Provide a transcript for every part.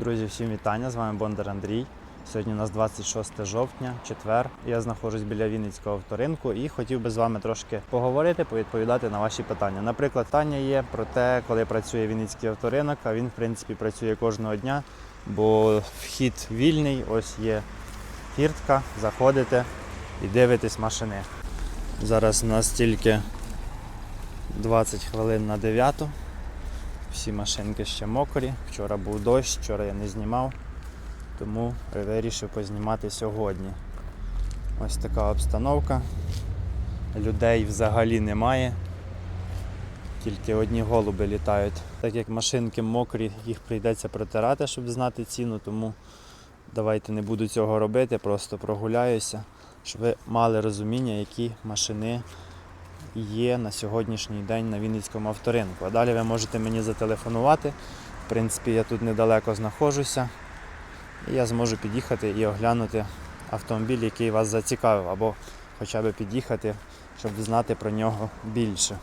Друзі, всім вітання! З вами Бондар Андрій. Сьогодні у нас 26 жовтня, четвер. Я знаходжусь біля Вінницького авторинку і хотів би з вами трошки поговорити, повідповідати на ваші питання. Наприклад, питання є про те, коли працює Вінницький авторинок, а він, в принципі, працює кожного дня, бо вхід вільний, ось є фіртка, заходите і дивитесь машини. Зараз у нас тільки 20 хвилин на 9. Всі машинки ще мокрі. Вчора був дощ, вчора я не знімав, тому вирішив познімати сьогодні. Ось така обстановка. Людей взагалі немає. Тільки одні голуби літають. Так як машинки мокрі, їх прийдеться протирати, щоб знати ціну, тому давайте не буду цього робити, просто прогуляюся, щоб ви мали розуміння, які машини є на сьогоднішній день на Вінницькому авторинку. А далі ви можете мені зателефонувати. В принципі, я тут недалеко знаходжуся. І я зможу під'їхати і оглянути автомобіль, який вас зацікавив, або хоча б під'їхати, щоб знати про нього більше.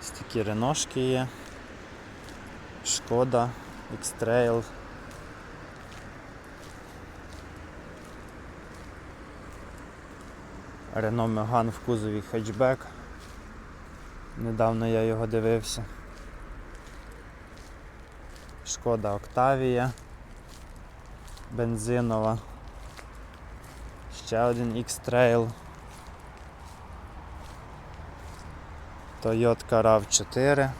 Ось такі реношки є. Шкода, X-Trail. Renault Megane в кузові хетчбек. Недавно я його дивився. Шкода Октавія. Бензинова. Ще один X-Trail. Toyota RAV4.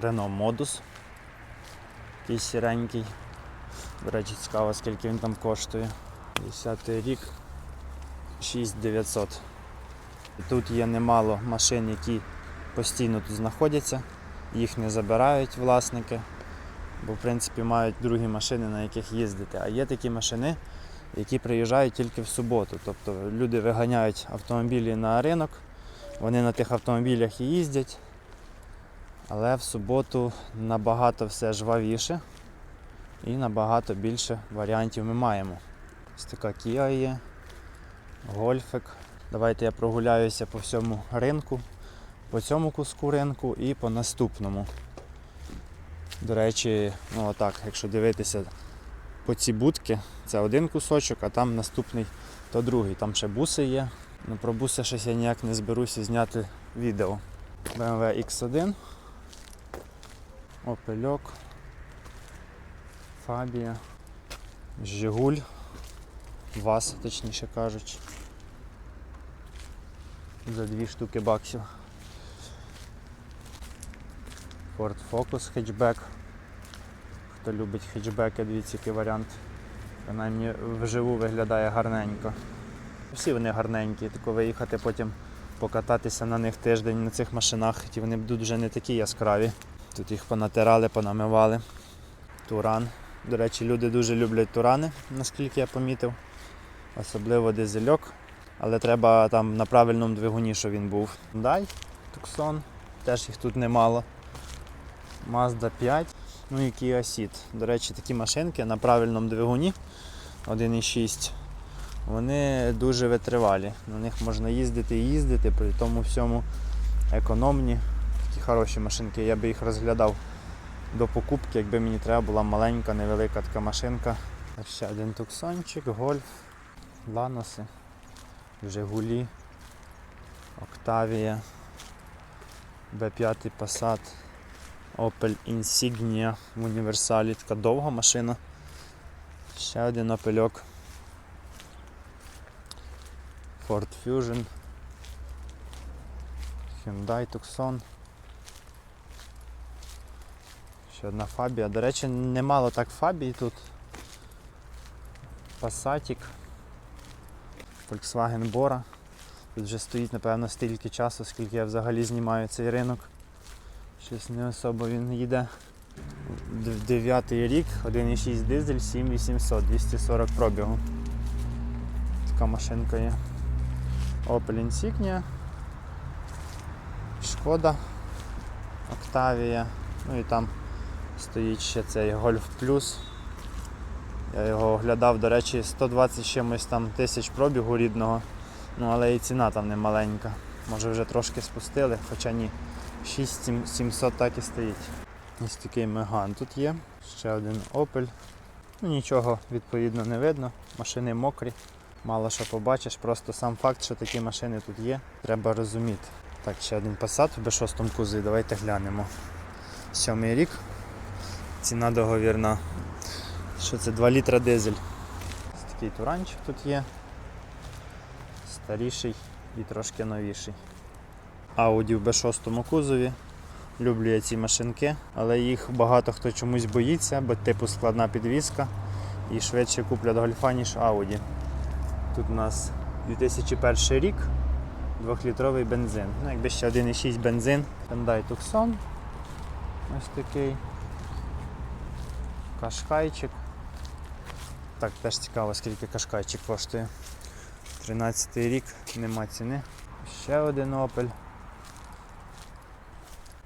Renault Modus. Такий сіренький. До речі, цікаво, скільки він там коштує. 10 рік 6900. І Тут є немало машин, які постійно тут знаходяться, їх не забирають власники, бо в принципі мають другі машини, на яких їздити. А є такі машини, які приїжджають тільки в суботу. Тобто люди виганяють автомобілі на ринок, вони на тих автомобілях і їздять, але в суботу набагато все жвавіше і набагато більше варіантів ми маємо. Ось така Kia є, гольфик. Давайте я прогуляюся по всьому ринку, по цьому куску ринку і по наступному. До речі, ну отак, якщо дивитися по ці будки, це один кусочок, а там наступний то другий. Там ще буси є. Ну про буси щось я ніяк не зберуся зняти відео. BMW X1, Opel'ок, Фабія, Жигуль, Вас, точніше кажучи. За дві штуки баксів. Ford Focus хетчбек. Хто любить хетчбеки, дивіться який варіант. Принаймні вживу виглядає гарненько. Всі вони гарненькі, тільки виїхати потім покататися на них тиждень на цих машинах, ті вони будуть вже не такі яскраві. Тут їх понатирали, понамивали. Туран. До речі, люди дуже люблять турани, наскільки я помітив. Особливо дизельок. Але треба там на правильному двигуні, щоб він був. Дай, Tucson, теж їх тут немало. Mazda 5, ну і Kia Ceed. До речі, такі машинки на правильному двигуні 1.6. Вони дуже витривалі. На них можна їздити і їздити, при тому всьому економні. Такі хороші машинки. Я би їх розглядав до покупки, якби мені треба була маленька, невелика така машинка. Ще один туксончик, гольф, ланоси, Жигулі, Октавія, B5 Passat, Opel Insignia в універсалі. Така довга машина. Ще один опельок. Ford Fusion. Hyundai Tucson. Ще одна фабія. До речі, немало так фабій тут. Passatик. Volkswagen Bora. Тут вже стоїть, напевно, стільки часу, скільки я взагалі знімаю цей ринок. Щось не особо він їде. Д- Дев'ятий рік, 1,6 дизель, 7800, 240 пробігу. Така машинка є. Opel Insignia. Шкода. Octavia. Ну і там стоїть ще цей Golf Plus. Я його оглядав, до речі, 120 чимось там тисяч пробігу рідного. Ну але і ціна там не маленька. Може вже трошки спустили, хоча ні. 6700 так і стоїть. Ось такий меган тут є. Ще один Opel. Ну, нічого відповідно не видно. Машини мокрі. Мало що побачиш, просто сам факт, що такі машини тут є, треба розуміти. Так, ще один Passat в B6 кузові, давайте глянемо. Сьомий рік. Ціна договірна. Що це 2 літра дизель. Ось такий туранчик тут є. Старіший і трошки новіший. Audi в B6 кузові. Люблю я ці машинки, але їх багато хто чомусь боїться, бо типу складна підвізка і швидше куплять гольфа, ніж Audi. Тут у нас 2001 рік, 2-літровий бензин. Ну, якби ще 1,6 бензин. Hyundai Tucson. Ось такий. Кашкайчик. Так, теж цікаво, скільки кашкайчик коштує. 13 рік, нема ціни. Ще один Opel.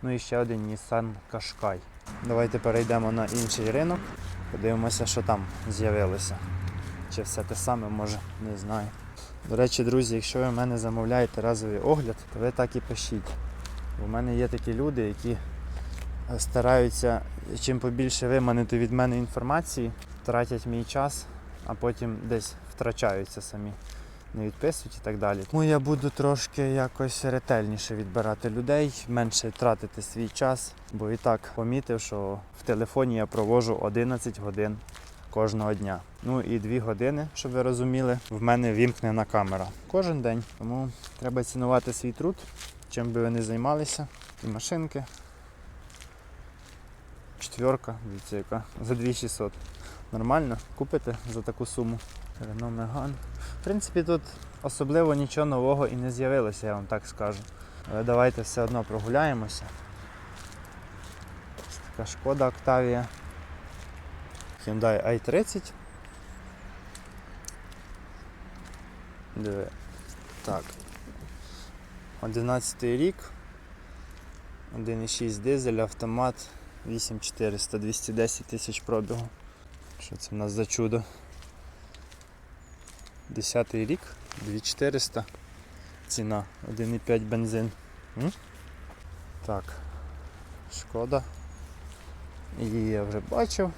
Ну і ще один Nissan Qashqai. Давайте перейдемо на інший ринок. Подивимося, що там з'явилося. Чи все те саме, може, не знаю. До речі, друзі, якщо ви в мене замовляєте разовий огляд, то ви так і пишіть. У мене є такі люди, які стараються чим побільше виманити від мене інформації, тратять мій час, а потім десь втрачаються самі. Не відписують і так далі. Тому я буду трошки якось ретельніше відбирати людей, менше тратити свій час, бо і так помітив, що в телефоні я провожу 11 годин кожного дня. Ну і 2 години, щоб ви розуміли, в мене вімкнена камера кожен день. Тому треба цінувати свій труд, чим би ви не займалися. І машинки. Четверка, дивіться яка, за 2600. Нормально, купите за таку суму. Renault Megane. В принципі, тут особливо нічого нового і не з'явилося, я вам так скажу. Але давайте все одно прогуляємося. Ось така шкода Octavia. Hyundai i30. Диви. Так. 11 рік. 1,6 дизель, автомат 8400, 210 тисяч пробігу. Що це в нас за чудо? 10 рік, 2400 ціна, 1,5 бензин. М? Так, шкода. Її я вже бачив.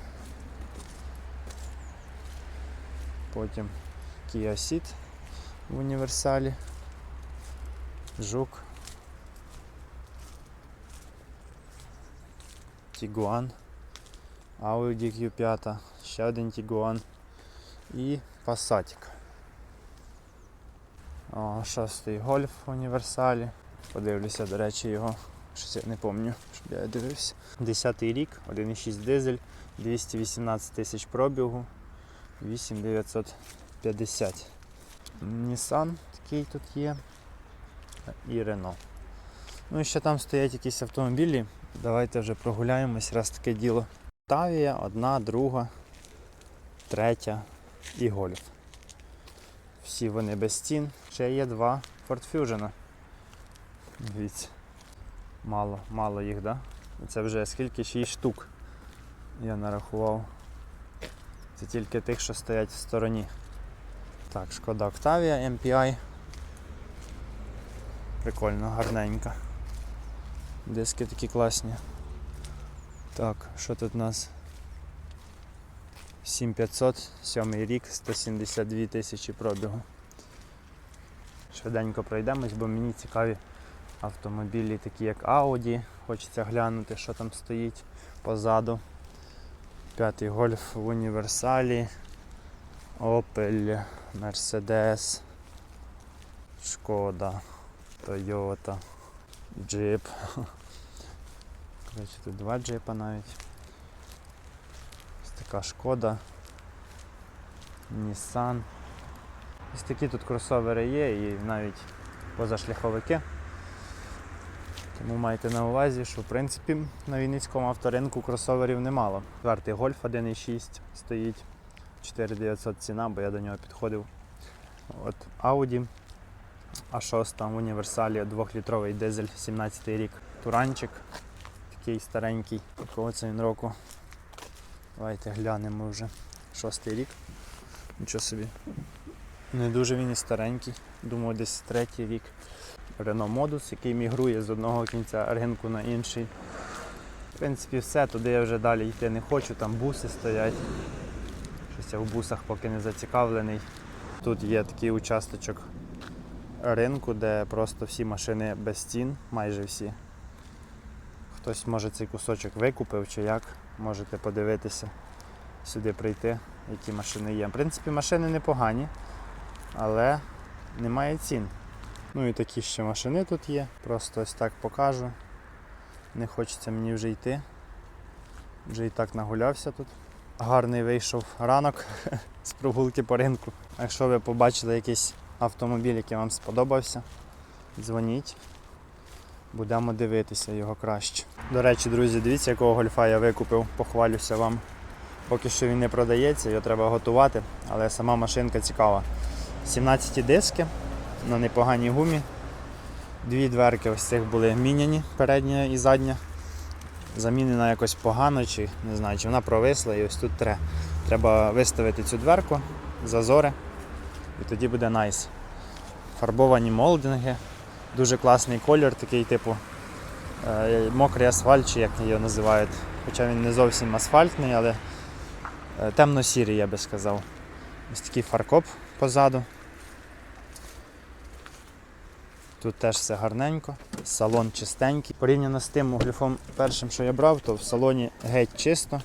Потім Kia Ceed в універсалі. Жук. Tiguan. Audi Q5, ще один Tiguan і Passatик. Шостий гольф в універсалі. Подивлюся, до речі, його. Щось я не пам'ятаю, щоб я дивився. Десятий рік, 1,6 дизель, 218 тисяч пробігу, 8950. Nissan такий тут є. І Renault. Ну і ще там стоять якісь автомобілі. Давайте вже прогуляємось, раз таке діло. Тавія, одна, друга, третя і гольф. Всі вони без стін. Ще є два Ford Fusion. Дивіться. Мало, мало їх, да? Це вже скільки 6 штук. Я нарахував. Це тільки тих, що стоять в стороні. Так, шкода Octavia MPI. Прикольно, гарненька. Диски такі класні. Так, що тут у нас? 7500, 7 рік, 172 тисячі пробігу. Швиденько пройдемось, бо мені цікаві автомобілі, такі як Audi. Хочеться глянути, що там стоїть позаду. П'ятий гольф в універсалі. Opel, Mercedes, Шкода, Toyota, Jeep. Коротше, тут два джипа навіть. Ось така шкода. Nissan. Ось такі тут кросовери є і навіть позашляховики. Тому майте на увазі, що в принципі на Вінницькому авторинку кросоверів немало. Четвертий гольф 1.6 стоїть. 4900 ціна, бо я до нього підходив. От Audi A6 в універсалі 2-літровий дизель 17 рік. Туранчик такий старенький. Якого це він року? Давайте глянемо вже. Шостий рік. Нічого собі. Не дуже він і старенький. Думаю, десь третій рік. Renault Modus, який мігрує з одного кінця ринку на інший. В принципі, все, туди я вже далі йти не хочу, там буси стоять. Щось я в бусах поки не зацікавлений. Тут є такий участочок ринку, де просто всі машини без стін, майже всі. Хтось може цей кусочок викупив чи як, можете подивитися, сюди прийти, які машини є. В принципі, машини непогані, але немає цін. Ну і такі ще машини тут є. Просто ось так покажу. Не хочеться мені вже йти. Вже і так нагулявся тут. Гарний вийшов ранок з прогулки по ринку. Якщо ви побачили якийсь автомобіль, який вам сподобався, дзвоніть. Будемо дивитися його краще. До речі, друзі, дивіться, якого гольфа я викупив, похвалюся вам. Поки що він не продається, його треба готувати, але сама машинка цікава. 17 диски на непоганій гумі. Дві дверки ось цих були міняні, передня і задня. Замінена якось погано, чи не знаю, чи вона провисла і ось тут треба. Треба виставити цю дверку, зазори, і тоді буде найс. Фарбовані молдинги, дуже класний колір, такий типу е, мокрий асфальт, чи як його називають. Хоча він не зовсім асфальтний, але е, темно-сірий, я би сказав. Ось такий фаркоп позаду. Тут теж все гарненько, салон чистенький. Порівняно з тим гліфом першим, що я брав, то в салоні геть чисто.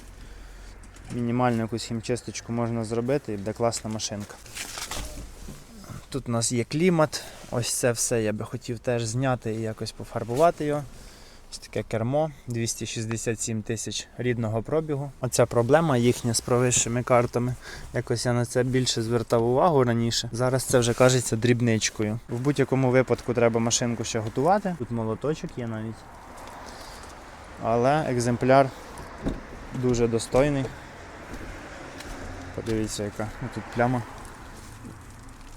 Мінімальну якусь хімчисточку можна зробити і буде класна машинка. Тут у нас є клімат. Ось це все я би хотів теж зняти і якось пофарбувати його. Ось таке кермо, 267 тисяч рідного пробігу. Оця проблема їхня з провищими картами. Якось я на це більше звертав увагу раніше. Зараз це вже кажеться дрібничкою. В будь-якому випадку треба машинку ще готувати. Тут молоточок є навіть. Але екземпляр дуже достойний. Подивіться, яка тут пляма.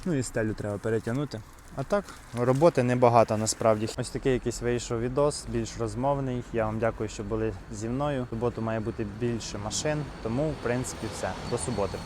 Ну і стелю треба перетягнути. А так, роботи небагато насправді. Ось такий якийсь вийшов відос, більш розмовний. Я вам дякую, що були зі мною. В суботу має бути більше машин, тому в принципі все. До суботи.